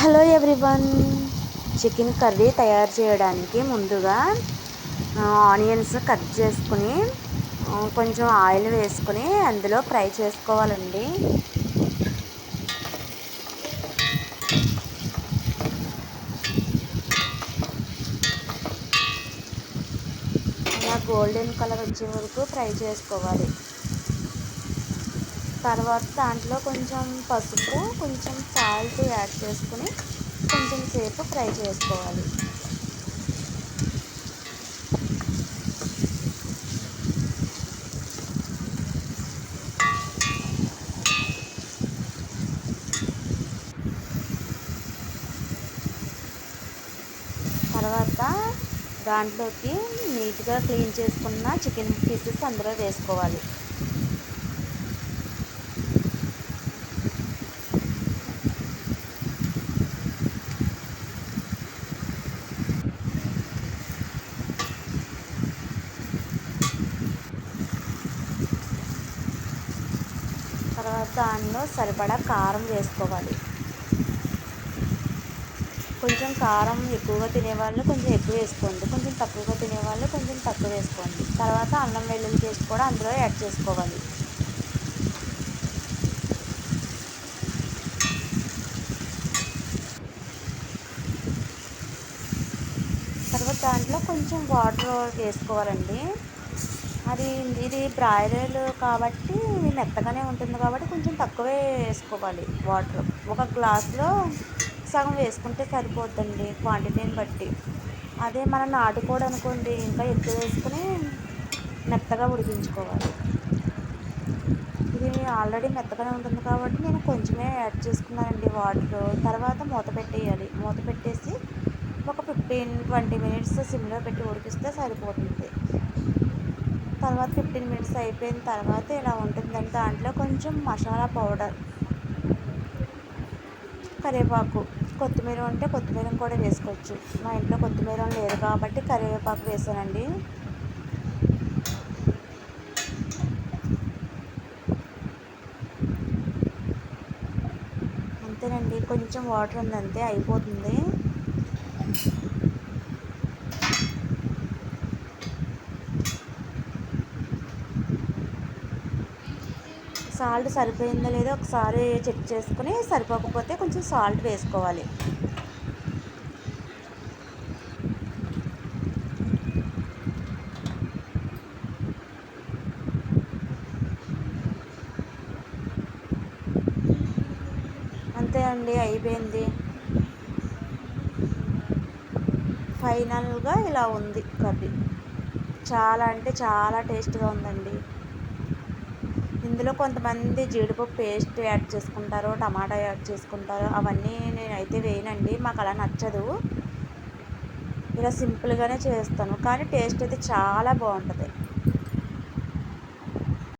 Hello everyone. Chicken curry తయారు చేయడానికి ముందుగా ఆనియన్స్ కట్ చేసుకుని కొంచెం ఆయిల్ వేసుకుని అందులో ఫ్రై చేసుకోవాలండి. అలా గోల్డెన్ కలర్ వచ్చే వరకు ఫ్రై చేసుకోవాలి. తర్వాత దాంట్లో కొంచెం పసుపు కొంచెం సాల్ట్ యాడ్ చేసుకుని కొంచెం సేపు ఫ్రై చేసుకోవాలి. తర్వాత దాంట్లోకి నీట్గా క్లీన్ చేసుకున్న చికెన్ పీసెస్ అందులో వేసుకోవాలి. తర్వాత దానిలో సరిపడా కారం వేసుకోవాలి. కొంచెం కారం ఎక్కువగా తినేవాళ్ళు కొంచెం ఎక్కువ వేసుకోండి. కొంచెం తక్కువగా తినేవాళ్ళు కొంచెం తక్కువ వేసుకోండి. తర్వాత అల్లం వెల్లుల్లి పేస్ట్ కూడా అందులో యాడ్ చేసుకోవాలి. తర్వాత దాంట్లో కొంచెం వాటర్ వేసుకోవాలండి. అది ఇది బ్రాయిలర్ కాబట్టి మెత్తగానే ఉంటుంది కాబట్టి కొంచెం తక్కువే వేసుకోవాలి వాటర్. ఒక గ్లాస్లో సగం వేసుకుంటే సరిపోద్దండి క్వాంటిటీని బట్టి. అదే మనం నాటుకోడు అనుకోండి ఇంకా ఎక్కువ వేసుకుని మెత్తగా ఉడికించుకోవాలి. ఇది ఆల్రెడీ మెత్తగానే ఉంటుంది కాబట్టి నేను కొంచెమే యాడ్ చేసుకున్నానండి వాటర్. తర్వాత మూత పెట్టేయాలి. మూత పెట్టేసి ఒక ఫిఫ్టీన్ ట్వంటీ మినిట్స్ సిమ్లో పెట్టి ఉడికిస్తే సరిపోతుంది. తర్వాత ఫిఫ్టీన్ మినిట్స్ అయిపోయిన తర్వాత ఇలా ఉంటుందంటే దాంట్లో కొంచెం మసాలా పౌడర్ కరివేపాకు కొత్తిమీర ఉంటే కొత్తిమీర కూడా వేసుకోవచ్చు. మా ఇంట్లో కొత్తిమీర లేదు కాబట్టి కరివేపాకు వేసానండి. అంతేనండి కొంచెం వాటర్ ఉందంతే అయిపోతుంది. సాల్ట్ సరిపోయిందో లేదో ఒకసారి చెక్ చేసుకుని సరిపోకపోతే కొంచెం సాల్ట్ వేసుకోవాలి. అంతే అండి అయిపోయింది. ఫైనల్గా ఇలా ఉంది కర్రీ. చాలా అంటే చాలా టేస్ట్గా ఉందండి. ఇందులో కొంతమంది జీడిపప్పు పేస్ట్ యాడ్ చేసుకుంటారు టమాటా యాడ్ చేసుకుంటారు. అవన్నీ నేనైతే వేయనండి మాకు అలా నచ్చదు. ఇలా సింపుల్గానే చేస్తాను. కానీ టేస్ట్ అయితే చాలా బాగుంటుంది.